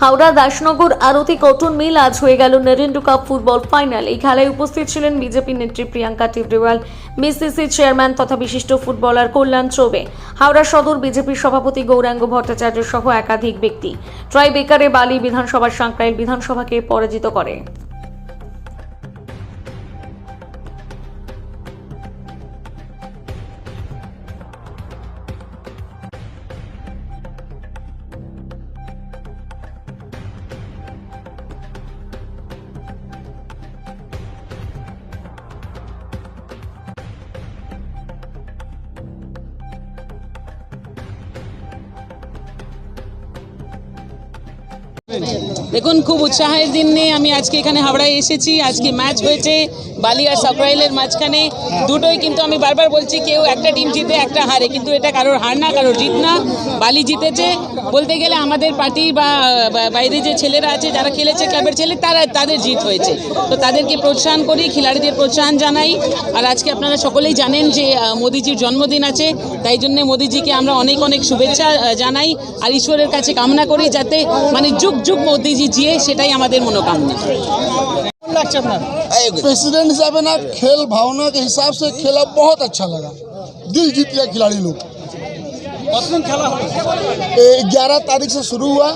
Howrah Dasnagar Arati cotton mill আজ হয়ে গেল নরেন্দ্র কাপ ফুটবল ফাইনাল। এই খেলায় উপস্থিত ছিলেন বিজেপি নেত্রী প্রিয়াঙ্কা টিবরিওয়াল বিসিসি চেয়ারম্যান তথা বিশিষ্ট ফুটবলার কল্যাণ চৌবে, হাওড়া সদর বিজেপির সভাপতি গৌরাঙ্গ ভট্টাচার্য সহ একাধিক ব্যক্তি। ট্রাই বেকারে বালি বিধানসভার সাংক্রাইল বিধানসভাকে পরাজিত করে। দেখুন, খুব উৎসাহের দিন নিয়ে আমি আজকে এখানে হাওড়ায় এসেছি। আজকে ম্যাচ হয়েছে বালি আর সাকরাইলের মাঝখানে। দুটোই কিন্তু আমি বারবার বলছি, কেউ একটা টিম জিতে, একটা হারে। কিন্তু এটা কারোর হার না, কারোর জিত না। বালি জিতেছে। বলতে গেলে আমাদের পার্টি বা বাইরে যে ছেলেরা আছে, যারা খেলেছে ক্লাবের ছেলে, তারা, তাদের জিত হয়েছে। তো তাদেরকে প্রোৎসাহন করি, খিলাড়িদের প্রোৎসাহন জানাই। আর আজকে আপনারা সকলেই জানেন যে মোদিজির জন্মদিন আছে। তাই জন্য মোদিজিকে আমরা অনেক অনেক শুভেচ্ছা জানাই। আর ঈশ্বরের কাছে কামনা করি যাতে মানে যুগ যুগ মোদিজি জিয়ে সেটাই আমাদের মনোকামনা লাগছে আপনার प्रेसिडेंट हिसाब है ना खेल भावना के हिसाब से खेला बहुत अच्छा लगा दिल जीत लिया खिलाड़ी लोग কতদিন খেলা হলো ग्यारह तारीख से शुरू हुआ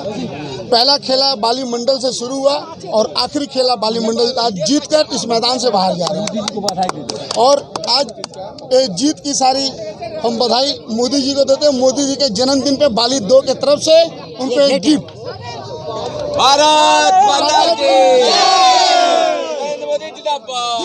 पहला खेला बाली मंडल से शुरू हुआ और आखिरी खेला बाली मंडल आज जीत कर इस मैदान से बाहर जा रहे हैं और आज ये जीत की सारी हम बधाई मोदी जी को देते हैं मोदी जी के जन्मदिन पे बाली दो के तरफ से उनको एक गिफ्ट भारत माता की नरेंद्र मोदी जिंदाबाद।